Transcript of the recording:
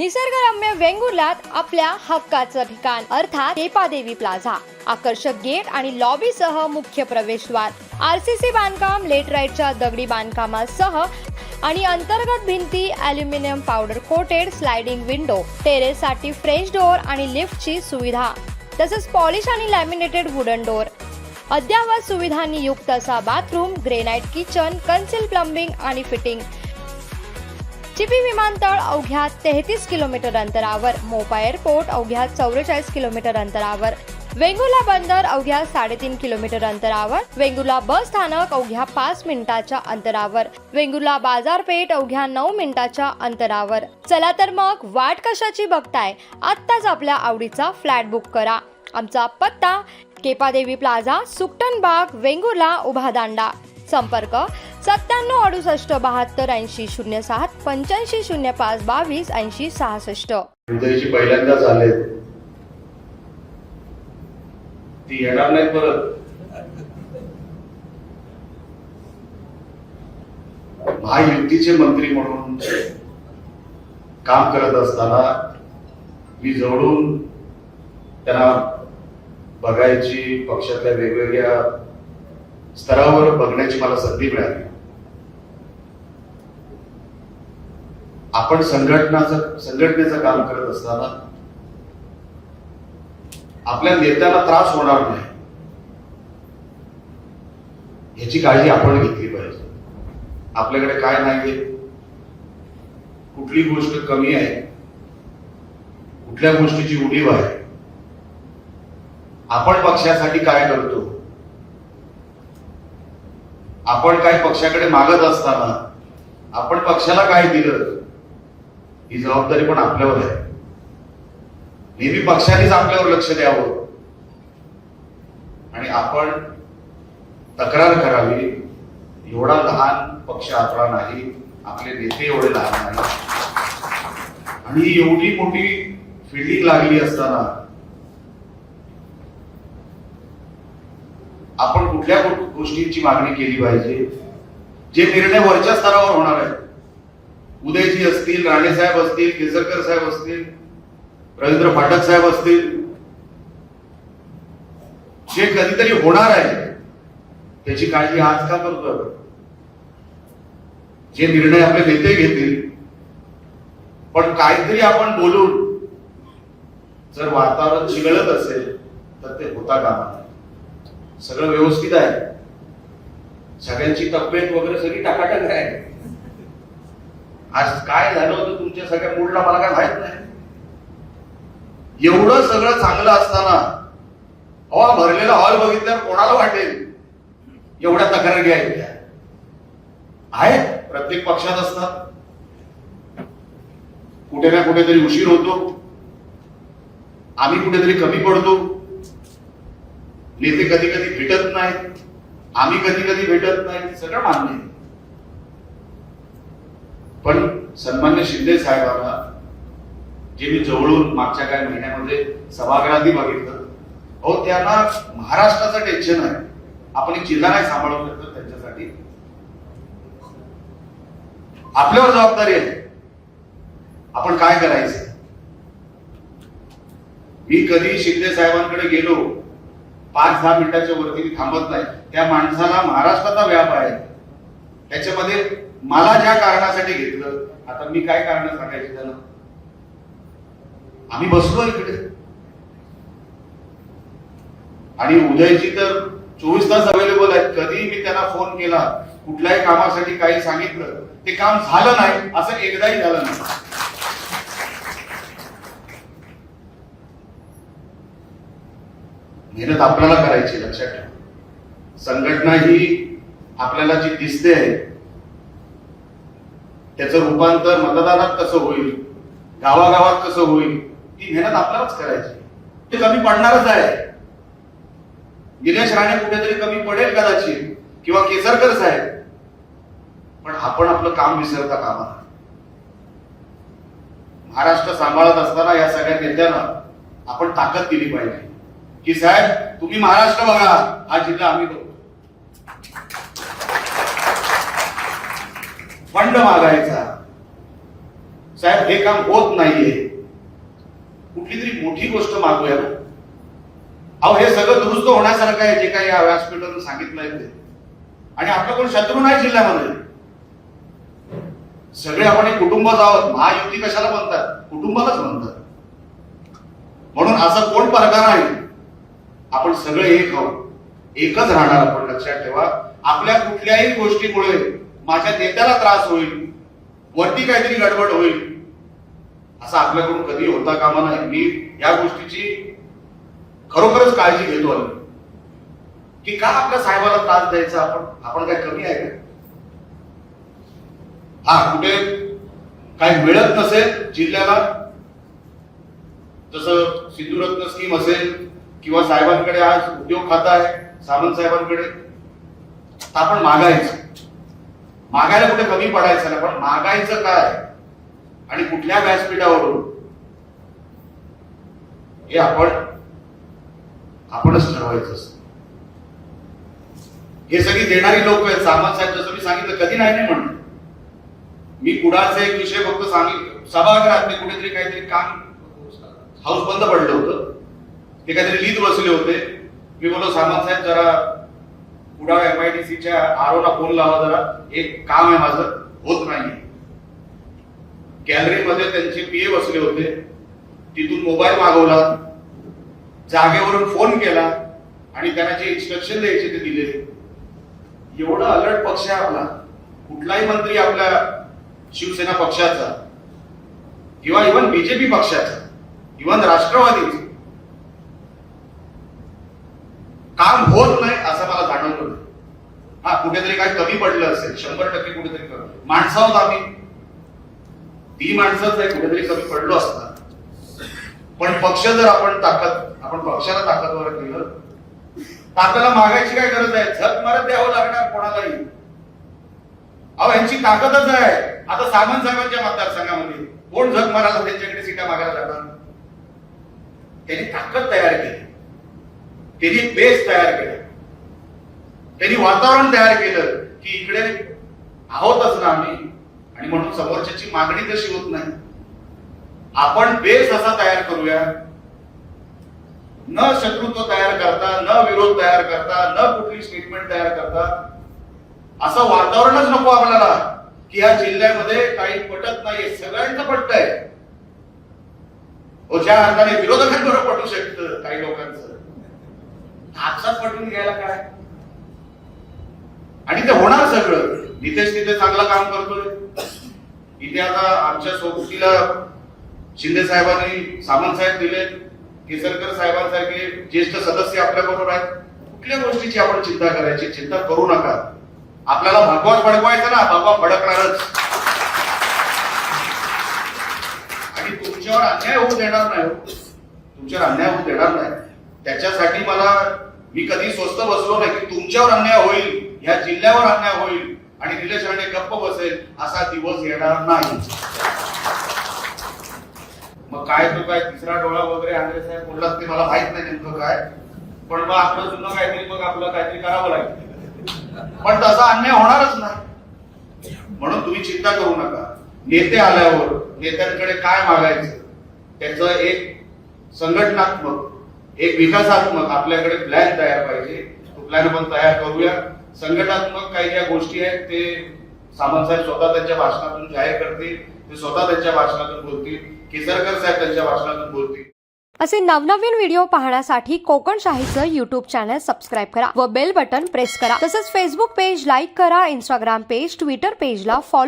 निसर्गरम्य वेंगुर्ल्यात आपल्या हक्काचं ठिकाण अर्थात केपादेवी प्लाझा. आकर्षक गेट आणि लॉबी सह मुख्य प्रवेशद्वार. आरसीसी बांधकाम लेटराईटच्या दगडी बांधकामासह आणि अंतर्गत भिंती aluminium powder coated sliding window टेरेससाठी French door आणि लिफ्टची सुविधा तसंच पॉलिश आणि लॅमिनेटेड वुडन डोअर अद्ययावत सुविधांनी युक्त असा bathroom granite kitchen concealed plumbing आणि फिटिंग चिपी विमानतळ अवघ्या तेहतीस किलोमीटर अंतरावर मोपा एअरपोर्ट अवघ्या चौवेचाळीस किलोमीटर अंतरावर वेंगुला बंदर अवघ्या साडेतीन किलोमीटर अंतरावर वेंगुला बस स्थानक अवघ्या पाच मिनिटाच्या अंतरावर वेंगुला बाजारपेठ अवघ्या नऊ मिनिटाच्या अंतरावर. चला तर मग वाट कशाची बघताय? आत्ताच आपल्या आवडीचा फ्लॅट बुक करा. आमचा पत्ता केपादेवी प्लाझा सुकटन बाग वेंगुर्ला उभादांडा. संपर्क सत्त्याण्णव अडुसष्ट बहात्तर ऐंशी शून्य सात पंच्याऐंशी शून्य पाच बावीस ऐंशी सहासष्ट. उदयची पहिल्यांदाच आले ती येणार नाही परत. महायुतीचे मंत्री म्हणून काम करत असताना मी जवळून त्यांना बघायची पक्षातल्या वेगवेगळ्या स्तरावर बघण्याची मला संधी मिळाली. आपण संघटनाचं संघटनेचं काम करत असताना आपल्या नेत्याला त्रास होणार नाही. याची काळजी आपण घेतली पाहिजे. आपल्याकडे काय नाहीये? कुठली गोष्ट कमी आहे? कुठल्या गोष्टीची उडीव आहे? आपण पक्षासाठी काय करतो? आपण काय पक्षाकडे मागत असताना आपण पक्षाला काय दिलं? ही जबाबदारी पण आपल्यावर आहे. नेहमी पक्षानेच आपल्यावर लक्ष द्यावं. आणि आपण तक्रार करावी एवढा लहान पक्ष आपला नाही आपले नेते एवढे लहान नाही. आणि एवढी मोठी फिल्डिंग लागली असताना आपण कुठल्या गोष्टींची मागणी केली पाहिजे? जे निर्णय वरच्या स्तरावर होणार आहेत. उदयजी असतील राणे साहेब असतील केसरकर साहेब असतील रवींद्र फाटक साहेब असतील. जे कधीतरी होणार आहे त्याची काळजी आज का करतो जे निर्णय आपले नेते घेतील. पण काहीतरी आपण बोलून जर वातावरण चिघळत असेल तर ते होता कामा सगळं व्यवस्थित आहे. सगळ्यांची तब्येत वगैरे सगळी टाकाटक आहे. आज काय झालं होतं तुमच्या सगळ्या मूडला मला काय माहीत नाही. एवढं सगळं चांगलं असताना हवा भरलेला हॉल बघितल्यावर कोणाला वाटेल? एवढ्या तक्रार घ्यायच्या. आहेत प्रत्येक पक्षात असतात. कुठे ना कुठेतरी उशीर होतो. आम्ही कुठेतरी कमी पडतो. नेते कधी कधी भेटत नाहीत. आम्ही कधी कधी भेटत नाही सगळं मान्य आहे. पण सन्मान्य शिंदे साहेबांना जे मी जवळून मागच्या काही महिन्यामध्ये सभागृहातही बघितलं अहो त्यांना महाराष्ट्राचं टेन्शन आहे. आपण एक जिल्हा नाही सांभाळू शकतो त्यांच्यासाठी. आपल्यावर जबाबदारी आहे. आपण काय करायचं? मी कधी शिंदे साहेबांकडे गेलो पाच दहा मिनिटाच्या वरती थांबत नाही. त्या माणसाला महाराष्ट्राचा व्याप आहे. त्याच्यामध्ये मला ज्या कारणासाठी घेतलं आता मी काय कारण सांगायची त्याला? आम्ही बसलो इकडे. आणि उदयची तर चोवीस तास अवेलेबल आहेत. कधी मी त्यांना फोन केला कुठल्याही कामासाठी काही सांगितलं ते काम झालं नाही. असं एकदाही झालं नाही. मेहनत आपल्याला करायची लक्षात ठेवा. संघटना ही आपल्याला जी दिसते आहे त्याचं रूपांतर मतदानात कसं होईल गावागावात कसं होईल ती मेहनत आपल्यालाच करायची. ते कमी पडणारच आहे. दिनेश राणे कुठेतरी कमी पडेल कदाचित किंवा केसरकर साहेब. पण आपण आपलं काम विसरता कामा महाराष्ट्र सांभाळत असताना या सगळ्या नेत्यांना आपण ताकद दिली पाहिजे. की साहेब तुम्ही महाराष्ट्र बघा हा जिल्हा आम्ही बघतो. फंड मागायचा. साहेब हे काम होत नाहीये. कुठली तरी मोठी गोष्ट मागूया अहो हे सगळं दुरुस्त होण्यासारखं आहे जे काही या व्यासपीठातून सांगितलंय ते. आणि आपलं कोण शत्रू नाही जिल्ह्यामध्ये. सगळे आपण एक कुटुंबच आहोत. महायुती कशाला म्हणतात? कुटुंबालाच म्हणतात. म्हणून असं कोण प्रकार नाही. आपण सगळे एक आहोत. एकच राहणार आपण लक्षात ठेवा. आपल्या कुठल्याही गोष्टीमुळे माझ्या नेत्याला त्रास होईल वरती काहीतरी गडबड होईल. असं आपल्याकडून कधी होता कामा नाही मी या गोष्टीची खरोखरच काळजी घेतो आहे की का आपल्या साहेबाला त्रास द्यायचा आपण? आपण काय कमी आहे का? हा कुठे काही मिळत नसेल जिल्ह्याला जसं सिंधुरत्न स्कीम असेल किंवा साहेबांकडे आज उद्योग खाता आहे सावंत साहेबांकडे आपण मागायचं. मागायला कुठे कमी पडायचं नाही पण मागायचं काय? आणि कुठल्या व्यासपीठावरून? हे आपण आपणच ठरवायचं असत. हे सगळी देणारी लोक आहेत. सामंत साहेब जसं मी सांगितलं कधी नाही नाही म्हणलं. मी कुडाचा एक विषय फक्त सांगितलं सभागृहात मी कुठेतरी काहीतरी काम हाऊस बंद पडलं होतं. ते काहीतरी लीद बसले होते. मी बोललो सामंत साहेब जरा कुडाळ एमआयडीसीच्या आरोला फोन लावा जरा. एक काम आहे माझं. होत नाही गॅलरीमध्ये त्यांचे पीए बसले होते. तिथून मोबाईल मागवला. जागेवरून फोन केला आणि त्यांना जे इन्स्ट्रक्शन द्यायचे ते दिले. एवढा अलर्ट पक्ष आहे आपला. कुठलाही मंत्री आपल्या शिवसेना पक्षाचा किंवा इव्हन बीजेपी पक्षाचा इव्हन राष्ट्रवादीचा. काम होत नाही असं मला जाणवलं. हा कुठेतरी काय कमी पडलं असेल शंभर टक्के कुठेतरी कमी माणसं आहोत आम्ही ती माणसंच आहे कुठेतरी कमी पडलो असतात पण पक्ष जर आपण ताकद आपण पक्षाला ताकदवर केलं ताकदला मागायची काय गरज आहे? झक मारत द्यावं लागणार कोणालाही. अहो यांची ताकदच आहे. आता सामंत साहेबांच्या मतदारसंघामध्ये कोण झक मारायला त्यांच्याकडे सीटा मागायला जाणार? त्यांनी ताकद तयार केली. त्यांनी बेस तयार केला. त्यांनी वातावरण तयार केलं की इकडे आहोतच ना आम्ही. आणि म्हणून समोरच्याची मागणी तशी होत नाही. आपण बेस असा तयार करूया. न शत्रुत्व तयार करता न विरोध तयार करता न कुठली स्टेटमेंट तयार करता असं वातावरणच नको आपल्याला. की या जिल्ह्यामध्ये काही पटत नाहीये. सगळ्यांचं पटत आहे हो, ज्या अर्थाने विरोधकांबरोबर पटू शकतं काही लोकांचं. आपसात पटून घ्यायला काय? आणि ते होणार सगळं. नितेश तिथे चांगलं काम करतोय. इथे आता आमच्या सोबतीला शिंदे साहेबांनी सामंत साहेब दिले केसरकर साहेबांसारखे ज्येष्ठ सदस्य आपल्या बरोबर आहेत. कुठल्या गोष्टीची आपण चिंता करायची? चिंता करू नका. आपल्याला भगवान भडकवायचं ना बाबा भडकणारच. आणि तुमच्यावर अन्याय होऊ देणार नाही हो. तुमच्यावर अन्याय होऊ देणार नाही. त्याच्यासाठी मला मी कधी स्वस्त बसलो नाही की तुमच्यावर अन्याय होईल. ह्या जिल्ह्यावर अन्याय होईल आणि निलेश राणे गप्प बसेल असा दिवस येणार नाही. मग काय तो काय तिसरा डोळा वगैरे आंध्रे साहेब बोललात ते मला माहीत नाही नेमकं काय. पण मग आपलं जुनं काहीतरी मग आपलं काहीतरी करावं लागेल. पण तसा अन्याय होणारच नाही. म्हणून तुम्ही चिंता करू नका. नेते आल्यावर नेत्यांकडे काय मागायचं? त्याचं एक संघटनात्मक एक विकासात्मक आपल्याकडे प्लॅन तयार पाहिजे. तो प्लॅन आपण तयार करूया. संघटनात्मक काही ज्या गोष्टी आहेत ते सामंत साहेब स्वतः त्यांच्या भाषणातून जाहीर करतील ते स्वतः त्यांच्या भाषणातून बोलतील केसरकर साहेब त्यांच्या भाषणातून बोलतील. असे नवनवीन व्हिडिओ पाहण्यासाठी कोकणशाहीचं यूट्यूब चॅनल सबस्क्राईब करा व बेल बटन प्रेस करा. तसंच फेसबुक पेज लाईक करा इंस्टाग्राम पेज ट्विटर पेजला फॉलो